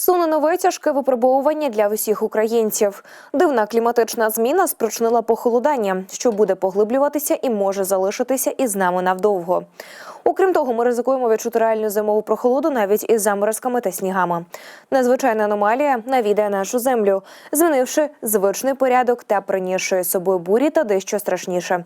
Суне нове тяжке випробовування для усіх українців. Дивна кліматична зміна спричинила похолодання, що буде поглиблюватися і може залишитися із нами навдовго. Окрім того, ми ризикуємо відчути реальну зимову прохолоду навіть із заморозками та снігами. Незвичайна аномалія навідає нашу землю, змінивши звичний порядок та принісши собою бурі та дещо страшніше.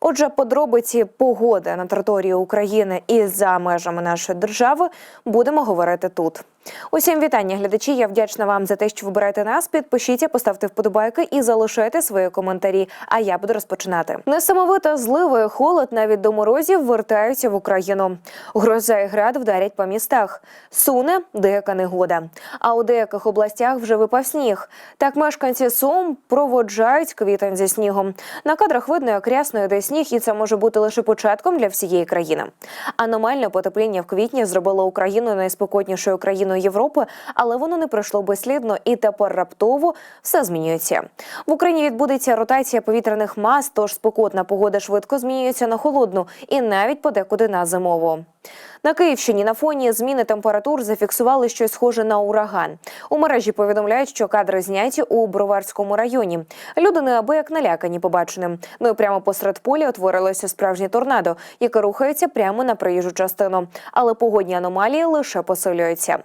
Отже, подробиці погоди на території України і за межами нашої держави будемо говорити тут. Усім вітання, глядачі. Я вдячна вам за те, що вибираєте нас. Підпишіться, поставте вподобайки і залишайте свої коментарі. А я буду розпочинати. Несамовита злива і холод навіть до морозів вертаються в Україну. Гроза і град вдарять по містах. Суне деяка негода. А у деяких областях вже випав сніг. Так мешканці Сум проводжають квітень зі снігом. На кадрах видно, як рясно йде сніг, і це може бути лише початком для всієї країни. Аномальне потепління в квітні зробило Україну найспокійнішою країною Європи, але воно не пройшло безслідно, і тепер раптово все змінюється. В Україні відбудеться ротація повітряних мас, тож спекотна погода швидко змінюється на холодну і навіть подекуди на зимову. На Київщині на фоні зміни температур зафіксували щось схоже на ураган. У мережі повідомляють, що кадри зняті у Броварському районі. Люди неабияк налякані побаченим. Ну і прямо посеред поля утворилося справжнє торнадо, яке рухається прямо на проїжджу частину. Але погодні аномалії лише посилюються.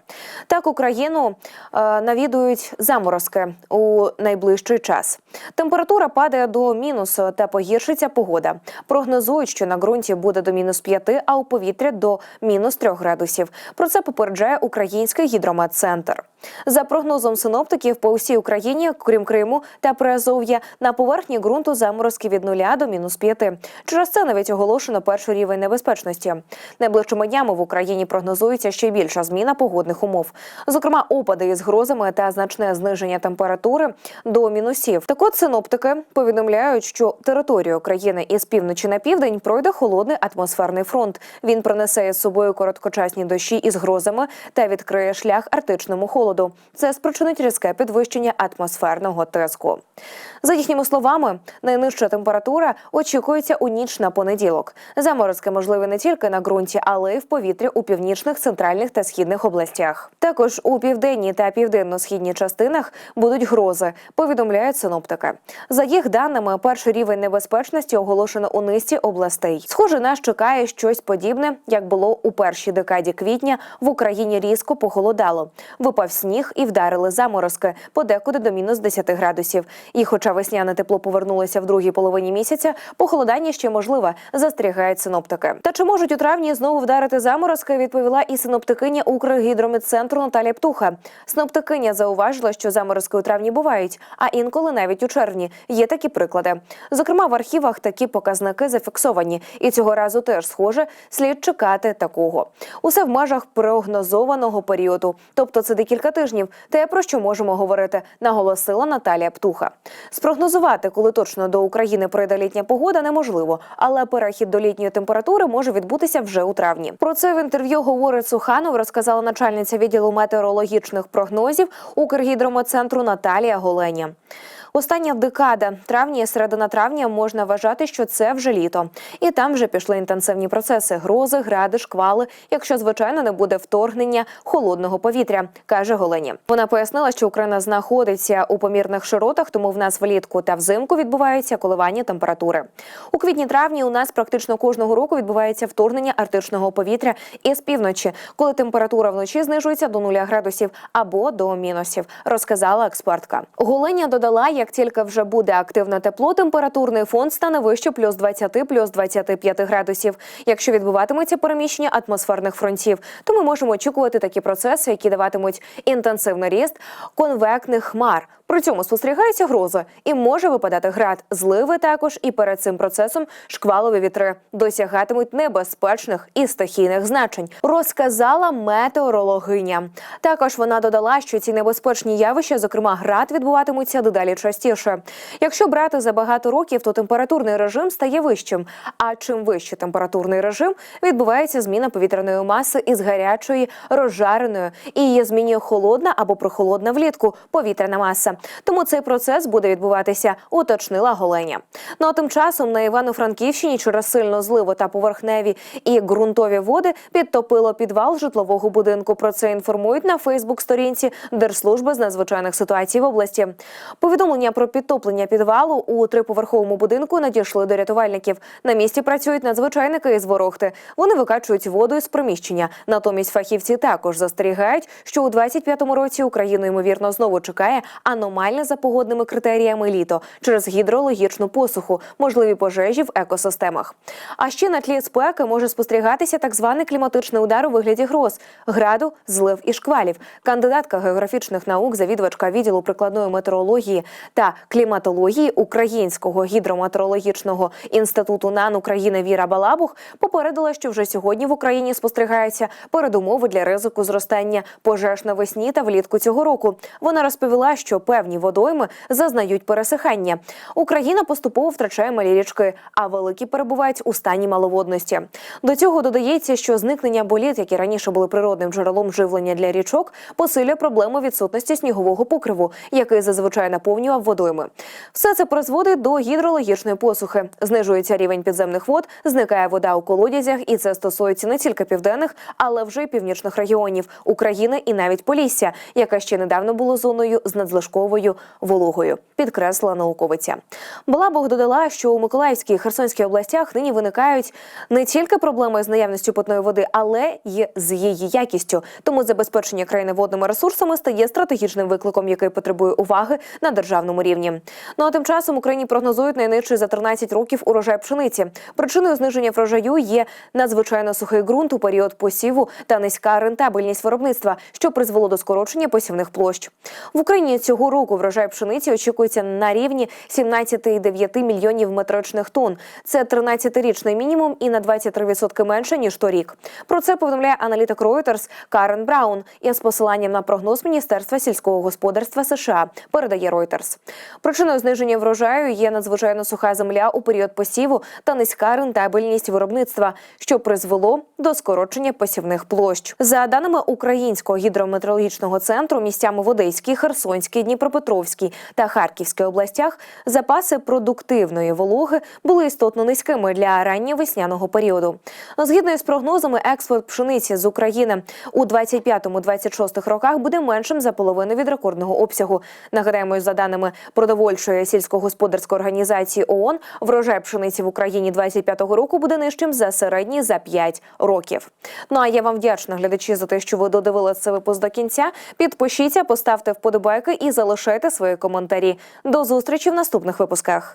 Так Україну е, навідують заморозки у найближчий час. Температура падає до мінусу та погіршиться погода. Прогнозують, що на ґрунті буде до мінус 5, а у повітрі до мінус 3 градусів. Про це попереджає Український гідрометцентр. За прогнозом синоптиків, по всій Україні, крім Криму та Приазов'я, на поверхні ґрунту заморозки від 0 до мінус 5. Через це навіть оголошено перший рівень небезпечності. Найближчими днями в Україні прогнозується ще більша зміна погодних умов, зокрема опади із грозами та значне зниження температури до мінусів. Так от синоптики повідомляють, що територію країни із півночі на південь пройде холодний атмосферний фронт. Він принесе із собою короткочасні дощі із грозами та відкриє шлях арктичному холоду. Це спричинить різке підвищення атмосферного тиску. За їхніми словами, найнижча температура очікується у ніч на понеділок. Заморозки можливі не тільки на ґрунті, але й в повітрі у північних, центральних та східних областях. Також у південній та південно-східній частинах будуть грози, повідомляють синоптики. За їх даними, перший рівень небезпечності оголошено у низці областей. Схоже, нас чекає щось подібне, як було у першій декаді квітня. В Україні різко похолодало. Випав сніг і вдарили заморозки, подекуди до мінус 10 градусів. І, хоча весняне тепло повернулося в другій половині місяця, похолодання ще можливе, застерігають синоптики. Та чи можуть у травні знову вдарити заморозки? Відповіла і синоптикиня Укргідрометцентру Наталія Птуха. Синоптикиня зауважила, що заморозки у травні бувають, а інколи навіть у червні. Є такі приклади. Зокрема, в архівах такі показники зафіксовані, і цього разу теж схоже слід чекати такого. Усе в межах прогнозованого періоду, тобто це декілька тижнів. Те про що можемо говорити, наголосила Наталія Птуха. Спрогнозувати, коли точно до України прийде літня погода, неможливо, але перехід до літньої температури може відбутися вже у травні. Про це в інтерв'ю говорить Суханов, розказала начальниця відділу метеорологічних прогнозів Укргідромоцентру Наталія Голеня. Остання декада травня і середина травня можна вважати, що це вже літо, і там вже пішли інтенсивні процеси: грози, гради, шквали, якщо звичайно не буде вторгнення холодного повітря, каже Голені. Вона пояснила, що Україна знаходиться у помірних широтах, тому в нас влітку та взимку відбуваються коливання температури. У квітні-травні у нас практично кожного року відбувається вторгнення арктичного повітря із півночі, коли температура вночі знижується до 0 градусів або до мінусів, розказала експертка. Голеня додала, як тільки вже буде активне тепло, температурний фон стане вище плюс 20, плюс 25 градусів. Якщо відбуватиметься переміщення атмосферних фронтів, то ми можемо очікувати такі процеси, які даватимуть інтенсивний ріст конвектних хмар. При цьому спостерігаються грози і може випадати град, зливи також, і перед цим процесом шквалові вітри досягатимуть небезпечних і стихійних значень. Розказала метеорологиня. Також вона додала, що ці небезпечні явища, зокрема град, відбуватимуться дедалі частіше. Якщо брати за багато років, то температурний режим стає вищим. А чим вище температурний режим, відбувається зміна повітряної маси із гарячої розжареною і її змінює холодна або прохолодна влітку повітряна маса. Тому цей процес буде відбуватися, уточнила Голеня. Ну а тим часом на Івано-Франківщині через сильну зливу та поверхневі і ґрунтові води підтопило підвал житлового будинку. Про це інформують на Фейсбук-сторінці Держслужби з надзвичайних ситуацій в області. Повідомлення про підтоплення підвалу у триповерховому будинку надійшли до рятувальників. На місці працюють надзвичайники із ворогти. Вони викачують воду із приміщення. Натомість фахівці також застерігають, що у 25-му році Україну ймовірно знову чекає аномальне за погодними критеріями літо через гідрологічну посуху, можливі пожежі в екосистемах. А ще на тлі спеки може спостерігатися так званий кліматичний удар у вигляді гроз, граду, злив і шквалів. Кандидатка географічних наук, завідувачка відділу прикладної метеорології та кліматології Українського гідрометеорологічного інституту НАН України Віра Балабух попередила, що вже сьогодні в Україні спостерігаються передумови для ризику зростання пожеж навесні та влітку цього року. Вона розповіла, що певні водойми зазнають пересихання. Україна поступово втрачає малі річки, а великі перебувають у стані маловодності. До цього додається, що зникнення боліт, які раніше були природним джерелом живлення для річок, посилює проблему відсутності снігового покриву, який зазвичай наповнював водойми. Все це призводить до гідрологічної посухи. Знижується рівень підземних вод, зникає вода у колодязях, і це стосується не тільки південних, але вже й північних регіонів України і навіть Полісся, яка ще недавно було зоною з надлишковою вологою, підкреслила науковиця. Балабух додала, що у Миколаївській і Херсонській областях нині виникають не тільки проблеми з наявністю питної води, але й з її якістю. Тому забезпечення країни водними ресурсами стає стратегічним викликом, який потребує уваги на державному рівні. Ну а тим часом Україні прогнозують найнижчий за 13 років урожай пшениці. Причиною зниження врожаю є надзвичайно сухий ґрунт у період посіву та низька рентабельність виробництва, що призвело до скорочення посівних площ. В Україні цього року врожай пшениці очікується на рівні 17,9 мільйонів метричних тонн. Це 13-річний мінімум і на 23% менше ніж торік. Про це повідомляє аналітик Reuters Карен Браун із посиланням на прогноз Міністерства сільського господарства США. Передає Reuters. Причиною зниження врожаю є надзвичайно суха земля у період посіву та низька рентабельність виробництва, що призвело до скорочення посівних площ. За даними Українського гідрометеорологічного центру, місцями в Одеській, Херсонській, Дніпропетровській та Харківській областях запаси продуктивної вологи були істотно низькими для ранньовесняного періоду. Згідно із прогнозами, експорт пшениці з України у 25-26 роках буде меншим за половину від рекордного обсягу. Нагадаємо, за даними продовольчої сільськогосподарської організації ООН, врожай пшениці в Україні 25-го року буде нижчим за середній за 5 років. Ну а я вам вдячна глядачі за те, що ви додивилися цей випуск до кінця. Підпишіться, поставте вподобайки і залишайте свої коментарі. До зустрічі в наступних випусках.